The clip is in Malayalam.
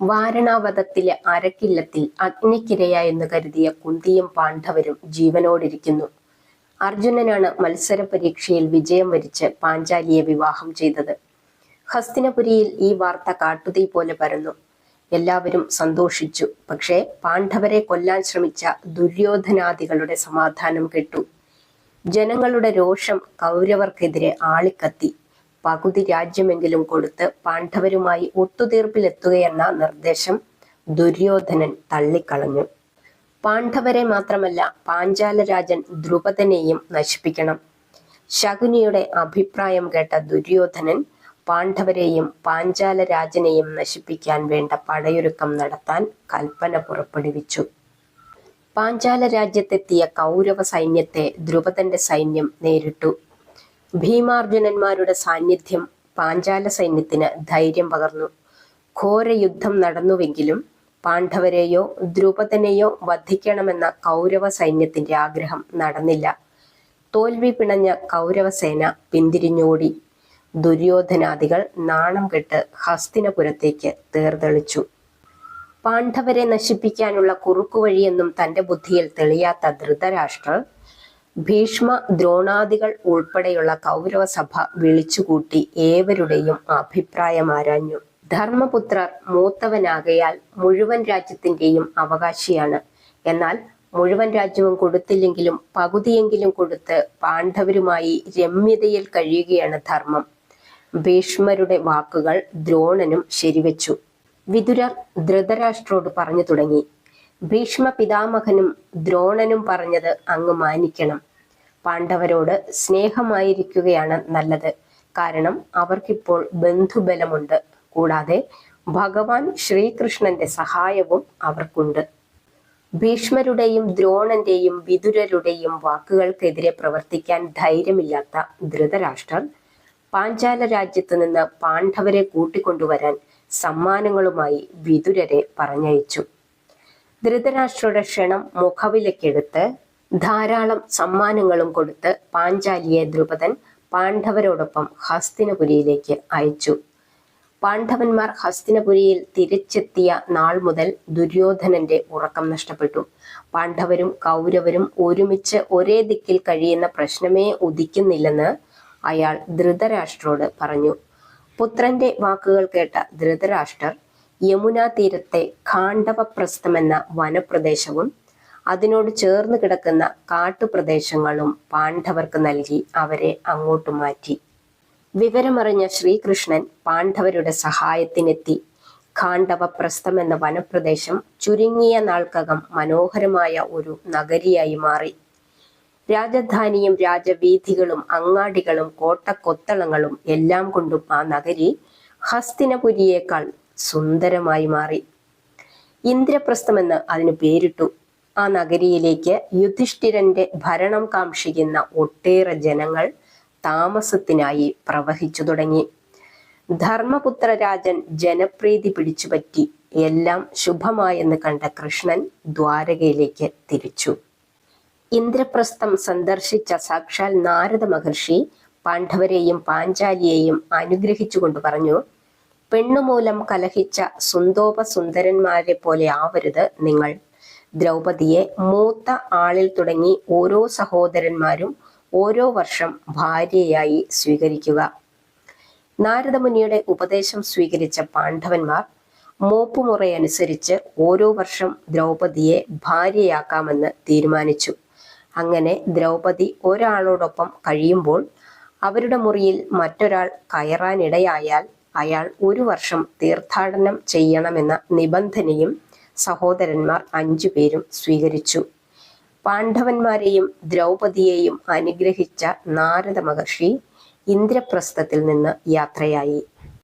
വാരണാവതത്തിലെ അരക്കില്ലത്തിൽ അഗ്നിക്കിരയായെന്ന് കരുതിയ കുന്തിയും പാണ്ഡവരും ജീവനോടിരിക്കുന്നു. അർജുനനാണ് മത്സര പരീക്ഷയിൽ വിജയം വരിച്ച് പാഞ്ചാലിയെ വിവാഹം ചെയ്തത്. ഹസ്തിനപുരിയിൽ ഈ വാർത്ത കാട്ടുതീ പോലെ പരന്നു. എല്ലാവരും സന്തോഷിച്ചു. പക്ഷേ പാണ്ഡവരെ കൊല്ലാൻ ശ്രമിച്ച ദുര്യോധനാദികളുടെ സമാധാനം കെട്ടു. ജനങ്ങളുടെ രോഷം കൗരവർക്കെതിരെ ആളിക്കത്തി. പകുതി രാജ്യമെങ്കിലും കൊടുത്ത് പാണ്ഡവരുമായി ഒത്തുതീർപ്പിലെത്തുകയെന്ന നിർദ്ദേശം ദുര്യോധനൻ തള്ളിക്കളഞ്ഞു. പാണ്ഡവരെ മാത്രമല്ല പാഞ്ചാല രാജൻ ദ്രുപദനെയും നശിപ്പിക്കണം. ശകുനിയുടെ അഭിപ്രായം കേട്ട ദുര്യോധനൻ പാണ്ഡവരെയും പാഞ്ചാല രാജനെയും നശിപ്പിക്കാൻ വേണ്ട പടയൊരുക്കം നടത്താൻ കൽപ്പന പുറപ്പെടുവിച്ചു. പാഞ്ചാല രാജ്യത്തെത്തിയ കൗരവ സൈന്യത്തെ ദ്രുപദന്റെ സൈന്യം നേരിട്ടു. ഭീമാർജുനന്മാരുടെ സാന്നിധ്യം പാഞ്ചാല സൈന്യത്തിന് ധൈര്യം പകർന്നു. ഘോരയുദ്ധം നടന്നുവെങ്കിലും പാണ്ഡവരെയോ ദ്രുപദനെയോ വധിക്കണമെന്ന കൗരവ സൈന്യത്തിന്റെ ആഗ്രഹം നടന്നില്ല. തോൽവി പിണഞ്ഞ കൗരവസേന പിന്തിരിഞ്ഞോടി. ദുര്യോധനാദികൾ നാണം കെട്ട് ഹസ്തിനപുരത്തേക്ക് തേർതെളിച്ചു. പാണ്ഡവരെ നശിപ്പിക്കാനുള്ള കുറുക്കുവഴിയെന്നും തന്റെ ബുദ്ധിയിൽ തെളിയാത്ത ധൃതരാഷ്ട്രർ ഭീഷ്മ ദ്രോണാദികൾ ഉൾപ്പെടെയുള്ള കൗരവസഭ വിളിച്ചുകൂട്ടി ഏവരുടെയും അഭിപ്രായം ആരാഞ്ഞു ധർമ്മപുത്രർ മൂത്തവനാകയാൽ മുഴുവൻ രാജ്യത്തിന്റെയും അവകാശിയാണ്. എന്നാൽ മുഴുവൻ രാജ്യവും കൊടുത്തില്ലെങ്കിലും പകുതിയെങ്കിലും കൊടുത്ത് പാണ്ഡവരുമായി രമ്യതയിൽ കഴിയുകയാണ് ധർമ്മം. ഭീഷ്മരുടെ വാക്കുകൾ ദ്രോണനും ശരിവച്ചു. വിതുരർ ധൃതരാഷ്ട്രോട് പറഞ്ഞു തുടങ്ങി. ഭീഷ്മ പിതാമഹനും ദ്രോണനും പറഞ്ഞത് അങ്ങ് മാനിക്കണം. പാണ്ഡവരോട് സ്നേഹമായിരിക്കുകയാണ് നല്ലത്. കാരണം അവർക്കിപ്പോൾ ബന്ധുബലമുണ്ട്. കൂടാതെ ഭഗവാൻ ശ്രീകൃഷ്ണന്റെ സഹായവും അവർക്കുണ്ട്. ഭീഷ്മരുടെയും ദ്രോണന്റെയും വിതുരരുടെയും വാക്കുകൾക്കെതിരെ പ്രവർത്തിക്കാൻ ധൈര്യമില്ലാത്ത ധൃതരാഷ്ട്രർ പാഞ്ചാല രാജ്യത്തു നിന്ന് പാണ്ഡവരെ കൂട്ടിക്കൊണ്ടുവരാൻ സമ്മാനങ്ങളുമായി വിതുരരെ പറഞ്ഞയച്ചു. ധൃതരാഷ്ട്രയുടെ ക്ഷണം മുഖവിലക്കെടുത്ത് ധാരാളം സമ്മാനങ്ങളും കൊടുത്ത് പാഞ്ചാലിയെ ദ്രുപദൻ പാണ്ഡവരോടൊപ്പം ഹസ്തിനപുരിയിലേക്ക് അയച്ചു. പാണ്ഡവന്മാർ ഹസ്തിനപുരിയിൽ തിരിച്ചെത്തിയ നാൾ മുതൽ ദുര്യോധനന്റെ ഉറക്കം നഷ്ടപ്പെട്ടു. പാണ്ഡവരും കൗരവരും ഒരുമിച്ച് ഒരേ ദിക്കിൽ കഴിയുന്ന പ്രശ്നമേ ഉദിക്കുന്നില്ലെന്ന് അയാൾ ധൃതരാഷ്ട്രോട് പറഞ്ഞു. പുത്രന്റെ വാക്കുകൾ കേട്ട ധൃതരാഷ്ട്രർ യമുനാ തീരത്തെ ഖാണ്ഡവപ്രസ്ഥമെന്ന വനപ്രദേശവും അതിനോട് ചേർന്ന് കിടക്കുന്ന കാട്ടുപ്രദേശങ്ങളും പാണ്ഡവർക്ക് നൽകി അവരെ അങ്ങോട്ട് മാറ്റി. വിവരമറിഞ്ഞ ശ്രീകൃഷ്ണൻ പാണ്ഡവരുടെ സഹായത്തിനെത്തി ഖാണ്ഡവപ്രസ്ഥം എന്ന വനപ്രദേശം ചുരുങ്ങിയ നാൾക്കകം മനോഹരമായ ഒരു നഗരിയായി മാറി. രാജധാനിയും രാജവീഥികളും അങ്ങാടികളും കോട്ടക്കൊത്തളങ്ങളും എല്ലാം കൊണ്ടും ആ നഗരി ഹസ്തിനപുരിയേക്കാൾ സുന്ദരമായി മാറി. ഇന്ദ്രപ്രസ്ഥമെന്ന് അതിന് പേരിട്ടു. ആ നഗരിയിലേക്ക് യുധിഷ്ഠിരന്റെ ഭരണം കാക്ഷിക്കുന്ന ഒട്ടേറെ ജനങ്ങൾ താമസത്തിനായി പ്രവഹിച്ചു തുടങ്ങി. ധർമ്മപുത്ര രാജൻ ജനപ്രീതി പിടിച്ചുപറ്റി എല്ലാം ശുഭമായെന്ന് കണ്ട കൃഷ്ണൻ ദ്വാരകയിലേക്ക് തിരിച്ചു. ഇന്ദ്രപ്രസ്ഥം സന്ദർശിച്ച സാക്ഷാൽ നാരദ മഹർഷി പാണ്ഡവരെയും പാഞ്ചാലിയെയും അനുഗ്രഹിച്ചുകൊണ്ട് പറഞ്ഞു പെണ്ണുമൂലം കലഹിച്ച സുന്ദോപസുന്ദരന്മാരെ പോലെ ആവരുത് നിങ്ങൾ. ദ്രൗപതിയെ മൂത്ത ആളിൽ തുടങ്ങി ഓരോ സഹോദരന്മാരും ഓരോ വർഷം ഭാര്യയായി സ്വീകരിക്കുക. നാരദമുനിയുടെ ഉപദേശം സ്വീകരിച്ച പാണ്ഡവന്മാർ മോപ്പുമുറയനുസരിച്ച് ഓരോ വർഷം ദ്രൗപതിയെ ഭാര്യയാക്കാമെന്ന് തീരുമാനിച്ചു. അങ്ങനെ ദ്രൗപതി ഒരാളോടൊപ്പം കഴിയുമ്പോൾ അവരുടെ മുറിയിൽ മറ്റൊരാൾ കയറാനിടയായാൽ അയാൾ ഒരു വർഷം തീർത്ഥാടനം ചെയ്യണമെന്ന നിബന്ധനയും സഹോദരന്മാർ അഞ്ചുപേരും സ്വീകരിച്ചു. പാണ്ഡവന്മാരെയും ദ്രൗപദിയെയും അനുഗ്രഹിച്ച നാരദ മഹർഷി ഇന്ദ്രപ്രസ്ഥത്തിൽ നിന്ന് യാത്രയായി.